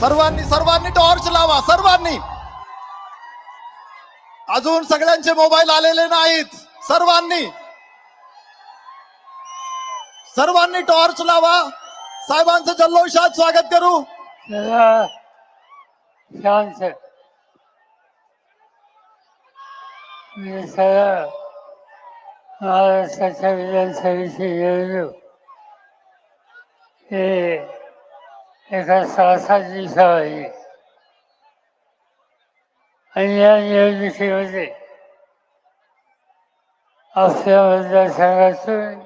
सर्वांनी सर्वांनी टॉर्च लावा सर्वांनी. अजून सगळ्यांचे मोबाईल आलेले नाहीत. सर्वांनी. सर्वांनी टॉर्च लावा. साहेबांचं जल्लोषात स्वागत करू. मी सगळं. महाराष्ट्राच्या विधानसभेची निवडणूक हे एका साहसाची सवाई आणि या निवडणुकीमध्ये आपल्या मतदारसंघातून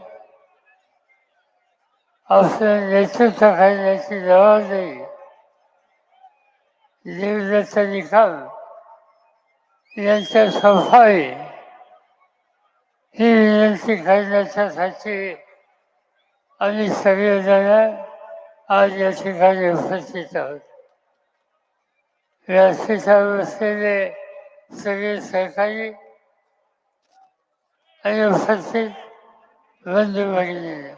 आपलं नेतृत्व करण्याची जबाबदारी देवदत्त निकम यांच्या स्वभावी ही विनंती करण्याच्यासाठी आम्ही सगळेजण आज या ठिकाणी उपस्थित आहोत. व्यासपीठावर बसलेले सगळे सहकारी आणि उपस्थित बंधू भगिनी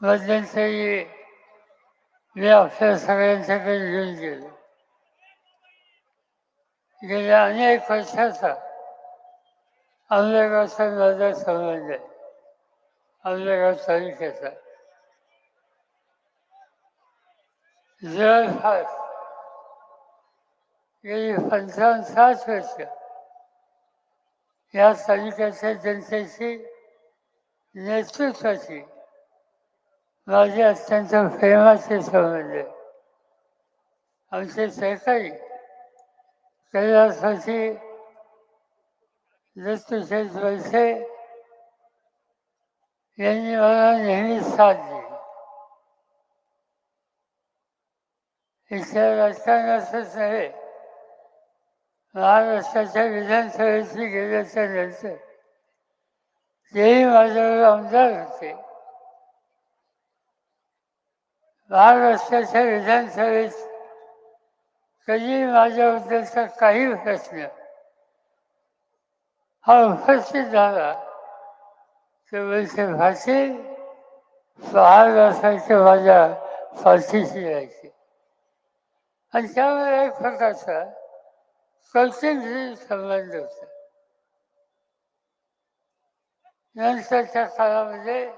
मध्यंतरी मी आपल्या सगळ्यांच्याकडे घेऊन गेलो. गेल्या अनेक वर्षाचा आपल्या गावचा माझा संबंध आहे. आपल्या गाव तालुक्याचा. जवळपास गेली पंचावन्न साठ वर्ष. या तालुक्याच्या जनतेची नेतृत्वाची माझे अत्यंत प्रेमाचे संबंध. आहे. आमचे सहकारी कैलासवासी दत्तशेठ वळसे यांनी मला नेहमी साथ दिली. इथल्या राजकारणातच नव्हे महाराष्ट्राच्या विधानसभेची गेल्याच्यानंतर तेही माझ्यावर आमदार होते. महाराष्ट्राच्या विधानसभेत कधी माझ्याबद्दलचा काही प्रश्न हा उपस्थित झाला तर वैसे भाषे महाराष्ट्राच्या असायचे माझ्या फाशीशी राहायचे आणि त्यामुळे एक प्रकारचा कौटुंबिक संबंध होता. नंतरच्या काळामध्ये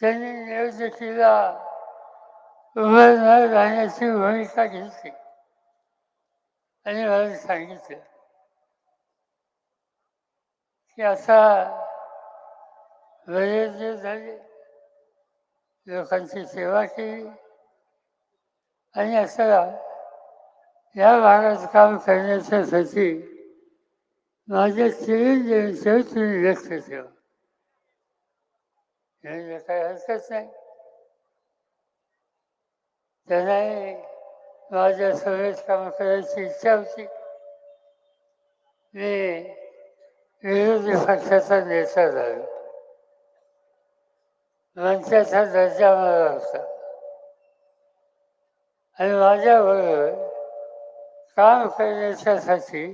त्यांनी नियोजकीला उभं न राहण्याची भूमिका घेतली. आणि मला सांगितलं की आता बरेच झाले लोकांची सेवा केली. आणि असं या भागात काम करण्याच्यासाठी माझ्या चिरंजीवींचं तुम्ही व्यक्त ठेवा म्हणजे काही हरकत नाही. त्यांनाही माझ्या सगळेच काम करायची इच्छा होती. मी विरोधी पक्षाचा नेता झालो. मंचाचा दर्जा मला होता. आणि माझ्याबरोबर काम करण्याच्यासाठी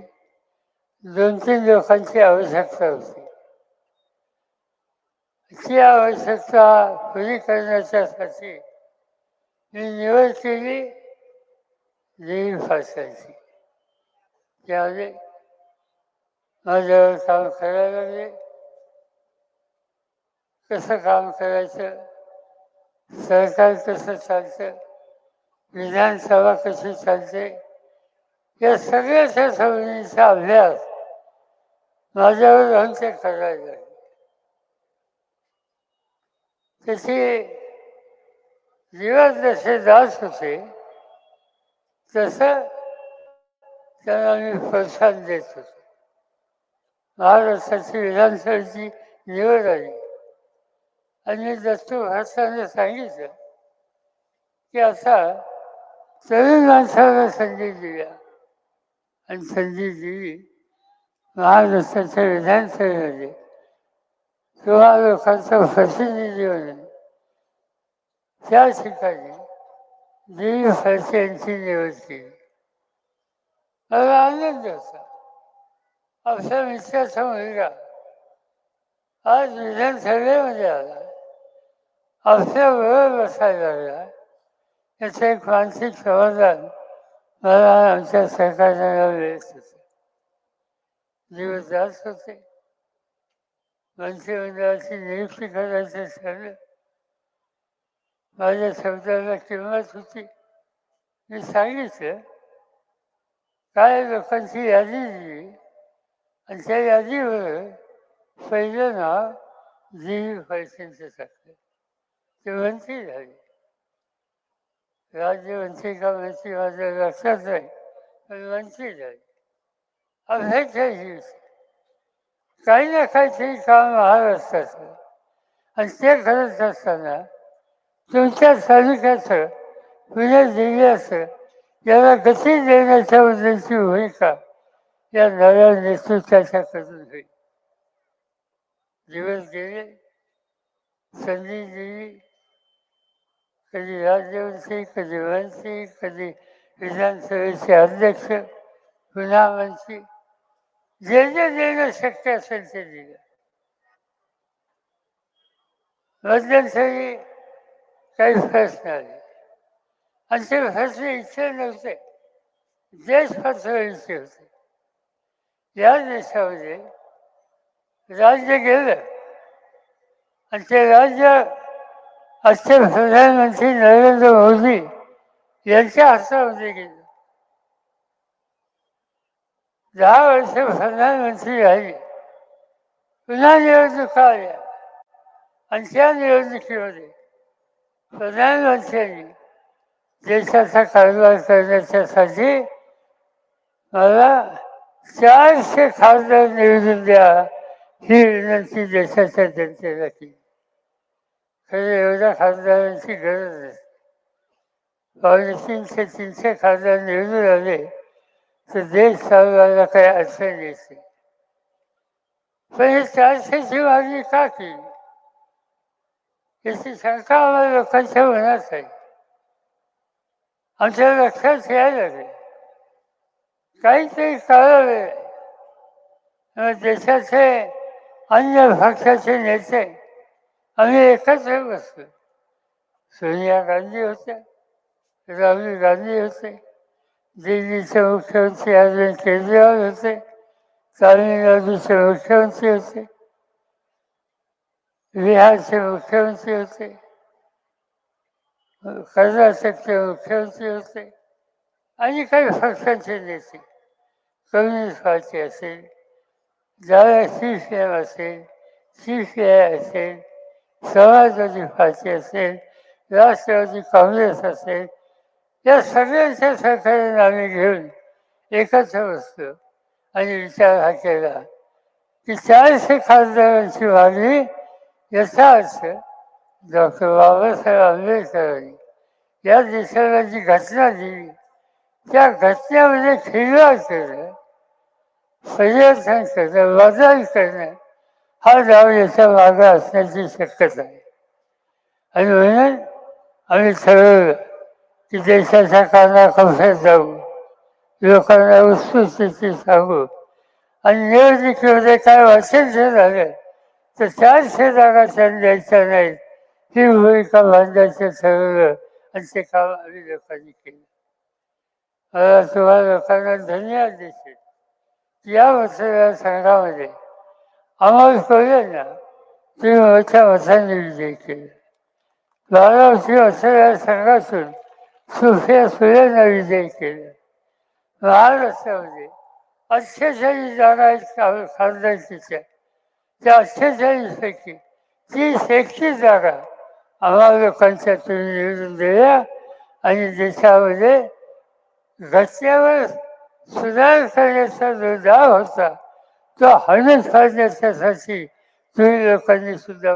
दोन तीन लोकांची आवश्यकता होती. ती आवश्यकता पुरी करण्याच्यासाठी मी निवड केली देवी भाषांची त्यामध्ये माझ्यावर काम करायला लागले. कसं काम करायचं? सरकार कसं चालतं? विधानसभा कशी चालते? या सगळ्याच्या सवयींचा अभ्यास माझ्यावर राहून ते करायला त्याची जीवात जसे दास होते तसं त्यांना मी प्रोत्साहन देत होतो. महाराष्ट्राची विधानसभेची निवड आली. आणि दत्तू भारताने सांगितलं की असा तरी माणसाला संधी दिल्या. आणि संधी दिली. महाराष्ट्राच्या विधानसभेमध्ये किंवा लोकांचं प्रतिनिधी म्हणून त्या ठिकाणी दिलीप फडसे यांची निवड केली मला आनंद होता. आपल्या मित्राचा मुलगा आज विधानसभेमध्ये आला. आपल्या बरोबर बसायला लागला. त्याचे एक मानसिक समाधान मला आमच्या सरकारला मिळत होते दिवस जास्त होते. मंत्रिमंडळाची नियुक्ती करायचं ठरलं माझ्या शब्दाला किंमत होती. मी सांगितलं काय लोकांची यादी दिली? आणि त्या यादीवर पहिलं नाव जी. पैशांचं टाकलं ते मंत्री झाले. राज्यमंत्री का मंत्री माझ्या लक्षात नाही पण मंत्री झाले अभ्याच्या दिवशी काही ना काहीतरी काम महाराष्ट्राचं आणि ते करत असताना तुमच्या तालुक्याचं पुणे जिल्ह्याचं याला गती देण्याच्या बद्दलची भूमिका या नव्या नेतृत्वाच्या कडून होईल. दिवस गेले संधी दिली कधी राज्यमंत्री कधी मंत्री कधी विधानसभेचे अध्यक्ष पुन्हा मंत्री जे जे देणं शक्य असेल ते दिलं मध्यंतरी काही प्रश्न आले आणि ते फसले इच्छे नव्हते. देश फसवायचे होते. या देशामध्ये राज्य गेलं. आणि ते राज्य आजचे प्रधानमंत्री नरेंद्र मोदी यांच्या हातामध्ये गेलं दहा वर्ष प्रधानमंत्री राहिले. पुन्हा निवडणुका आल्या. आणि त्या निवडणुकीमध्ये प्रधानमंत्र्यांनी देशाचा कारभार करण्याच्यासाठी मला चारशे खासदार निवडून द्या ही विनंती देशाच्या जनतेला केली. खरं एवढ्या खासदारांची गरज नाही पावणे तीनशे तीनशे खासदार निवडून आले तर देश चालवायला काही अडचण येते. पण हे चारशेची मागणी का केली? याची शंका आम्हाला लोकांच्या मनात आहे? आमच्या लक्षात यायला लागले काहीतरी करावे. देशाचे अन्य पक्षाचे नेते आम्ही एकत्र बसलो सोनिया गांधी होत्या राहुल गांधी होते दिल्लीचे मुख्यमंत्री अरविंद केजरीवाल होते तामिळनाडूचे मुख्यमंत्री होते बिहारचे मुख्यमंत्री होते कर्नाटकचे मुख्यमंत्री होते आणि काही पक्षांचे नेते. कम्युनिस्ट पार्टी असेल ज्यावेळेस शिवसेना असेल शिवसेना आय असेल समाजवादी पार्टी असेल राष्ट्रवादी काँग्रेस असेल या सगळ्यांच्या सहकार्याने आम्ही घेऊन एकत्र बसलो आणि विचार हा केला की चारशे खासदारांची मागणी याचा अर्थ डॉक्टर बाबासाहेब आंबेडकरांनी या देशाला जी घटना दिली त्या घटनेमध्ये खिलवाड करणं पर्यटन करणं बदल करणं हा डाव याच्या मागा असण्याची शक्यता आहे आणि म्हणून आम्ही ठरवलं की देशाच्या कानाकोपऱ्यात जाऊ लोकांना उत्सुकतेची सांगू आणि निवडणुकीमध्ये काय वाचन जे झालं तर चारशे जागा त्यांनी द्यायच्या नाहीत ही भूमिका बांधायचं ठरवलं आणि ते काम आम्ही लोकांनी केलं मला तुम्हाला लोकांना धन्यवाद देते या मतदारसंघामध्ये अमोल ना ती मोठ्या मतांनी विजय केला बारामती संघातून सुफिया सुरेनं विजय केला महाराष्ट्रामध्ये अठ्ठेचाळीस जागा आहेत खा- खासदारकीच्या त्या अठ्ठेचाळीस पैकी तीस एकतीस जागा। आम्हाला लोकांच्या तुम्ही निवडून दिल्या आणि देशामध्ये घटनेवर सुधार करण्याचा जो डाव होता तो हनन करण्याच्यासाठी तुम्ही लोकांनी सुद्धा